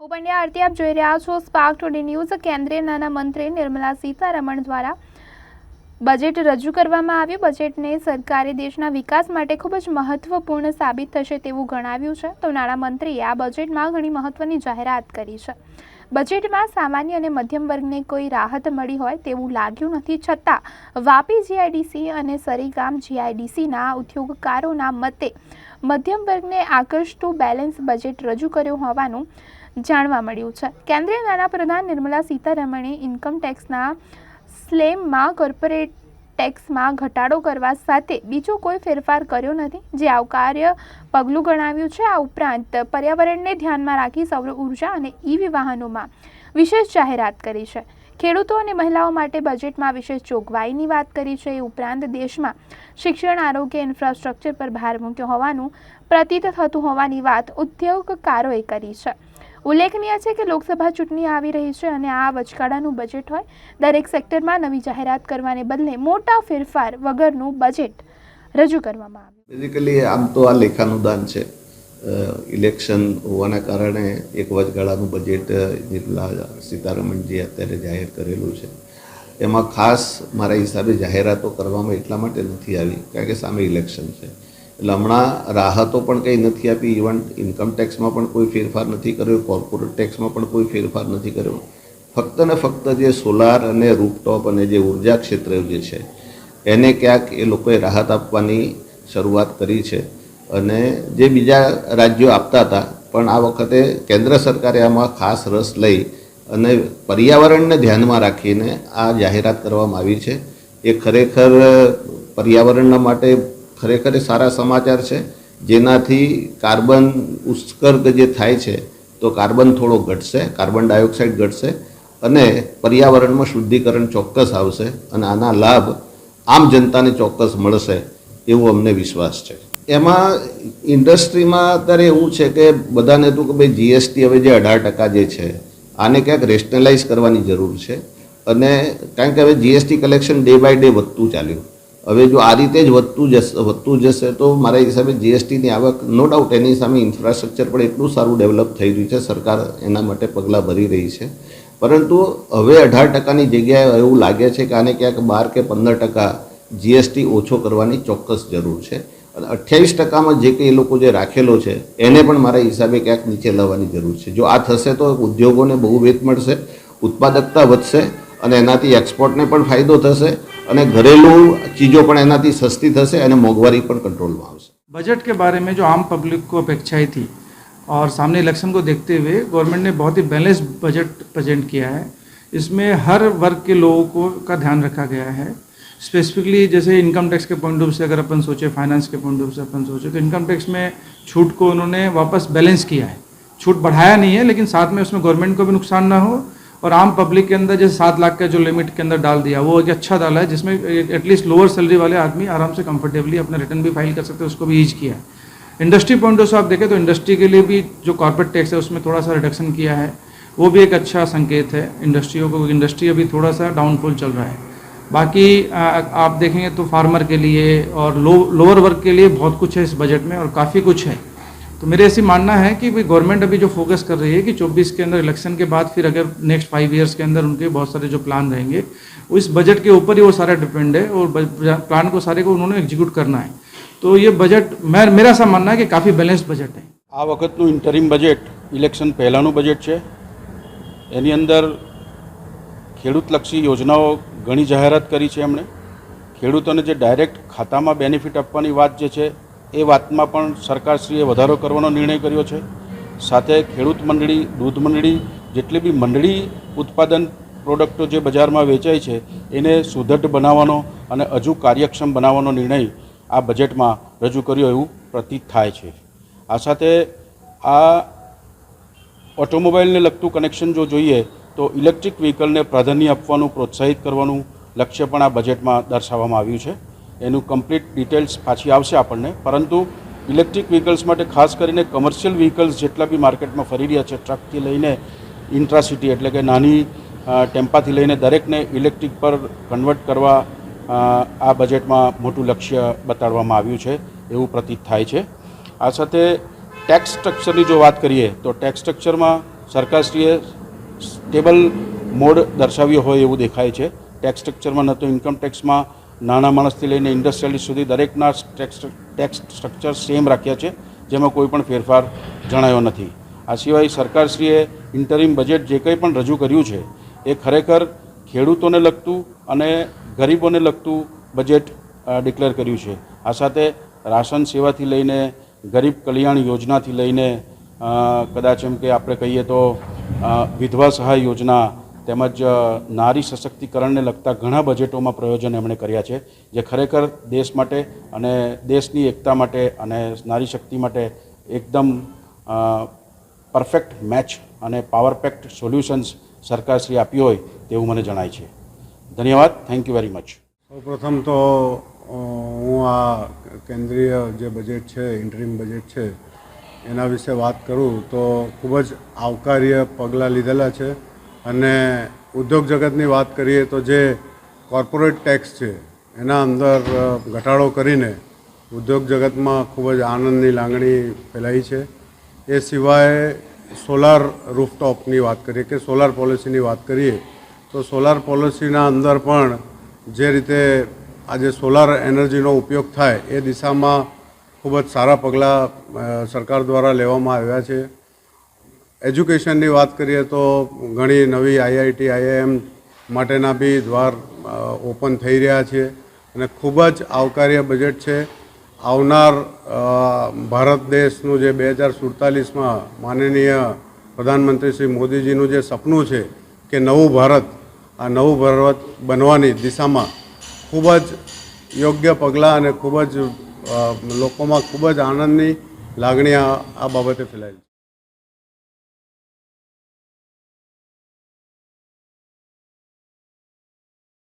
હું પંડ્યા આરતી આપ જોઈ રહ્યા છો સ્પાર્ક ટુડે ન્યૂઝ કેન્દ્રીય નાણા મંત્રી નિર્મલા સીતારમણ દ્વારા બજેટ રજૂ કરવામાં આવ્યું. બજેટને સરકારે દેશના વિકાસ માટે ખૂબ જ મહત્વપૂર્ણ સાબિત થશે તેવું ગણાવ્યું છે. તો નાણામંત્રીએ આ બજેટમાં ઘણી મહત્વની જાહેરાત કરી છે. બજેટમાં સામાન્ય અને મધ્યમ વર્ગને કોઈ રાહત મળી હોય તેવું લાગ્યું નથી. છતાં, વાપી જીઆઈડીસી અને સરીગામ જીઆઈડીસીના ઉદ્યોગકારોના મતે મધ્યમ વર્ગને આકર્ષતું બેલેન્સ બજેટ રજૂ કર્યું હોવાનું જાણવા મળ્યું છે. કેન્દ્રીય નાણાપ્રધાન નિર્મલા સીતારમણે ઇન્કમ ટેક્સના સ્લેમમાં કોર્પોરેટ ટેક્સમાં ઘટાડો કરવા સાથે બીજો કોઈ ફેરફાર કર્યો નથી, જે આવકાર્ય પગલું ગણાવ્યું છે. આ ઉપરાંત પર્યાવરણને ધ્યાનમાં રાખી સૌર ઊર્જા અને ઈવી વાહનોમાં વિશેષ જાહેરાત કરી છે. ખેડૂતો અને મહિલાઓ માટે બજેટમાં વિશેષ જોગવાઈની વાત કરી છે. એ ઉપરાંત દેશમાં શિક્ષણ, આરોગ્ય ઇન્ફ્રાસ્ટ્રક્ચર પર ભાર મૂક્યો હોવાનું પ્રતીત થતું હોવાની વાત ઉદ્યોગકારોએ કરી છે. ઉલ્લેખનીય છે કે લોકસભા ચૂંટણી આવી રહી છે અને આ વચગાળાનું બજેટ હોય, દરેક સેક્ટરમાં નવી જાહેરાત કરવાને બદલે મોટા ફેરફાર વગરનું બજેટ રજૂ કરવામાં આવ્યું બેઝિકલી આમ તો આ લેખાનુદાન છે. ઇલેક્શન હોવાના કારણે એક વચગાળાનું બજેટ નિર્મલા સીતારમણજીએ અત્યારે જાહેર કરેલું છે, એમાં ખાસ મારા હિસાબે જાહેરાતો કરવામાં એટલા માટે નથી આવી, કારણ કે સામે ઇલેક્શન છે. એટલે હમણાં રાહતો પણ કંઈ નથી આપી ઇવન ઇન્કમ ટેક્સમાં પણ કોઈ ફેરફાર નથી કર્યો કોર્પોરેટ ટેક્સમાં પણ કોઈ ફેરફાર નથી કર્યો. ફક્ત ને ફક્ત જે સોલાર અને રૂપટોપ અને જે ઊર્જા ક્ષેત્ર જે છે, એને ક્યાંક એ લોકોએ રાહત આપવાની શરૂઆત કરી છે. અને જે બીજા રાજ્યો આપતા હતા, પણ આ વખતે કેન્દ્ર સરકારે આમાં ખાસ રસ લઈ અને પર્યાવરણને ધ્યાનમાં રાખીને આ જાહેરાત કરવામાં આવી છે. એ ખરેખર પર્યાવરણના માટે ખરેખર સારા સમાચાર છે. જેનાથી કાર્બન ઉત્સર્ગ જે થાય છે, તો કાર્બન થોડો ઘટશે, કાર્બન ડાયોક્સાઇડ ઘટશે અને પર્યાવરણમાં શુદ્ધિકરણ ચોક્કસ આવશે અને આના લાભ આમ જનતાને ચોક્કસ મળશે એવો અમને વિશ્વાસ છે. એમાં ઇન્ડસ્ટ્રીમાં અત્યારે એવું છે કે બધાને હતું કે ભાઈ જીએસટી હવે જે અઢાર ટકા જે છે, આને ક્યાંક રેશનલાઇઝ કરવાની જરૂર છે અને કારણ કે હવે GST collection day by day વધતું ચાલ્યું. હવે જો આ રીતે જ વધતું જશે વધતું જશે તો મારા હિસાબે જીએસટીની આવક નો ડાઉટ એની સામે ઇન્ફ્રાસ્ટ્રક્ચર પણ એટલું સારું ડેવલપ થઈ રહ્યું છે, સરકાર એના માટે પગલાં ભરી રહી છે. પરંતુ હવે અઢાર ટકાની જગ્યાએ એવું લાગે છે કે આને ક્યાંક બાર કે પંદર ટકા જીએસટી ઓછો કરવાની ચોક્કસ જરૂર છે. અને અઠ્યાવીસ ટકામાં જે કંઈ એ લોકો જે રાખેલો છે, એને પણ મારા હિસાબે ક્યાંક નીચે લાવવાની જરૂર છે. જો આ થશે તો ઉદ્યોગોને બહુ વેત મળશે, ઉત્પાદકતા વધશે અને એનાથી એક્સપોર્ટને પણ ફાયદો થશે. અને ઘરેલું ચીજો પણ એનાથી સસ્તી થશે અને મોંઘવારી પણ કંટ્રોલમાં આવશે बजट के बारे में जो आम पब्लिक को अपेक्षाएं थी और सामने इलेक्शन को देखते हुए गवर्नमेंट ने बहुत ही बैलेंस बजट प्रेजेंट किया है इसमें हर वर्ग के लोगों को का ध्यान रखा गया है स्पेसिफिकली जैसे इनकम टैक्स के पॉइंट ऑफ से अगर अपन सोचे फाइनेंस के पॉइंट ऑफ से अपन सोचे तो इनकम टैक्स में छूट को उन्होंने वापस बैलेंस किया है छूट बढ़ाया नहीं है लेकिन साथ में उसमें गवर्नमेंट को भी नुकसान ना हो और आम पब्लिक के अंदर जैसे सात लाख का जो लिमिट के अंदर डाल दिया, वो एक अच्छा डाला है, जिसमें एटलीस्ट लोअर सैलरी वाले आदमी आराम से कंफर्टेबली अपना रिटर्न भी फ़ाइल कर सकते हैं, उसको भी ईज किया है। इंडस्ट्री पॉइंट ऑफ़ आप देखें तो इंडस्ट्री के लिए भी जो कॉर्पोरेट टैक्स है, उसमें थोड़ा सा रिडक्शन किया है, वो भी एक अच्छा संकेत है इंडस्ट्रियों को इंडस्ट्री अभी थोड़ा सा डाउनफॉल चल रहा है। बाकी आप देखेंगे तो फार्मर के लिए और लो लोअर वर्ग के लिए बहुत कुछ है इस बजट में और काफ़ी कुछ है। तो मेरे ऐसी मानना है कि भाई गवर्नमेंट अभी जो फोकस कर रही है कि 24 के अंदर इलेक्शन के बाद फिर अगर नेक्स्ट फाइव इयर्स के अंदर उनके बहुत सारे जो प्लान रहेंगे वो इस बजट के ऊपर ही वो सारा डिपेंड है और प्लान को सारे को उन्होंने एग्जीक्यूट करना है तो ये बजट मैं मेरा ऐसा मानना है कि काफ़ी बैलेंस्ड बजट है આ વખતનું ઇન્ટરિમ બજેટ ઇલેક્શન પહેલાંનું બજેટ છે એની અંદર ખેડૂતલક્ષી યોજનાઓ ઘણી જાહેરાત કરી છે એમણે ખેડૂતોને જે ડાયરેક્ટ ખાતામાં બેનિફિટ આપવાની વાત જે છે એ વાતમાં પણ સરકારશ્રીએ વધારો કરવાનો નિર્ણય કર્યો છે. સાથે ખેડૂત મંડળી, દૂધ મંડળી, જેટલી બી મંડળી ઉત્પાદન પ્રોડક્ટો જે બજારમાં વેચાય છે, એને સુદ્રઢ બનાવવાનો અને હજુ કાર્યક્ષમ બનાવવાનો નિર્ણય આ બજેટમાં રજૂ કર્યો એવું પ્રતીત થાય છે. આ સાથે આ ઓટોમોબાઈલને લગતું કનેક્શન જો જોઈએ, તો ઇલેક્ટ્રિક વ્હીકલને પ્રાધાન્ય આપવાનું, પ્રોત્સાહિત કરવાનું લક્ષ્ય પણ આ બજેટમાં દર્શાવવામાં આવ્યું છે. એનું કમ્પ્લીટ ડિટેલ્સ પાછી આવશે આપણને. પરંતુ ઇલેક્ટ્રિક વ્હીકલ્સ માટે ખાસ કરીને કમર્શિયલ વ્હીકલ્સ જેટલા બી માર્કેટમાં ફરી રહ્યા છે ટ્રકથી લઈને ઇન્ટ્રાસિટી એટલે કે નાની ટેમ્પાથી લઈને દરેકને ઇલેક્ટ્રિક પર કન્વર્ટ કરવા આ બજેટમાં મોટું લક્ષ્ય બતાડવામાં આવ્યું છે, એવું પ્રતીત થાય છે. આ સાથે ટેક્સ સ્ટ્રક્ચરની જો વાત કરીએ, તો ટેક્સ સ્ટ્રક્ચરમાં સરકારશ્રીએ સ્ટેબલ મોડ દર્શાવ્યો હોય એવું દેખાય છે. ટેક્સ સ્ટ્રક્ચરમાં ન તો ઇન્કમ ટેક્સમાં નાના માણસથી લઈને ઇન્ડસ્ટ્રીયલિસ્ટ સુધી દરેકના ટેક્સ ટેક્સ સ્ટ્રક્ચર સેમ રાખ્યા છે, જેમાં કોઈ પણ ફેરફાર જણાયો નથી. આ સિવાય સરકારશ્રીએ ઇન્ટરિમ બજેટ જે કંઈ પણ રજૂ કર્યું છે, એ ખરેખર ખેડૂતોને લગતું અને ગરીબોને લગતું બજેટ ડિક્લેર કર્યું છે. આ સાથે રાશન સેવાથી લઈને ગરીબ કલ્યાણ યોજનાથી લઈને કદાચ એમ કે આપણે કહીએ તો વિધવા સહાય યોજના તેમજ નારી સશક્તિકરણને લગતા ઘણા બજેટોમાં પ્રયોજન એમણે કર્યા છે, જે ખરેખર દેશ માટે અને દેશની એકતા માટે અને નારી શક્તિ માટે એકદમ પરફેક્ટ મેચ અને પાવર પેક્ટ સોલ્યુશન્સ સરકારશ્રી આપ્યું હોય તેવું મને જણાય છે. ધન્યવાદ. Thank you very much. સૌપ્રથમ તો હું આ કેન્દ્રીય જે બજેટ છે, ઇન્ટરિમ બજેટ છે, એના વિશે વાત કરું તો ખૂબ જ આવકાર્ય પગલાં લીધેલા છે. અને ઉદ્યોગ જગતની વાત કરીએ તો જે કોર્પોરેટ ટેક્સ છે, એના અંદર ઘટાડો કરીને ઉદ્યોગ જગતમાં ખૂબ જ આનંદની લાગણી ફેલાઈ છે. એ સિવાય સોલાર રૂફટોપની વાત કરીએ કે સોલાર પોલિસીની વાત કરીએ, તો સોલાર પોલિસીના અંદર પણ જે રીતે આજે સોલાર એનર્જીનો ઉપયોગ થાય એ દિશામાં ખૂબ જ સારા પગલાં સરકાર દ્વારા લેવામાં આવ્યા છે. એજ્યુકેશનની વાત કરીએ તો ઘણી નવી આઈઆઈટી, આઈઆઈએમ માટેના બી દ્વાર ઓપન થઈ રહ્યા છે અને ખૂબ જ આવકાર્ય બજેટ છે. આવનાર ભારત દેશનું જે બે હજાર સુડતાલીસમાં માનનીય પ્રધાનમંત્રી શ્રી મોદીજીનું જે સપનું છે કે નવું ભારત, આ નવું ભારત બનવાની દિશામાં ખૂબ જ યોગ્ય પગલાં અને ખૂબ જ લોકોમાં ખૂબ જ આનંદની લાગણી આ બાબતે ફેલાયેલી છે.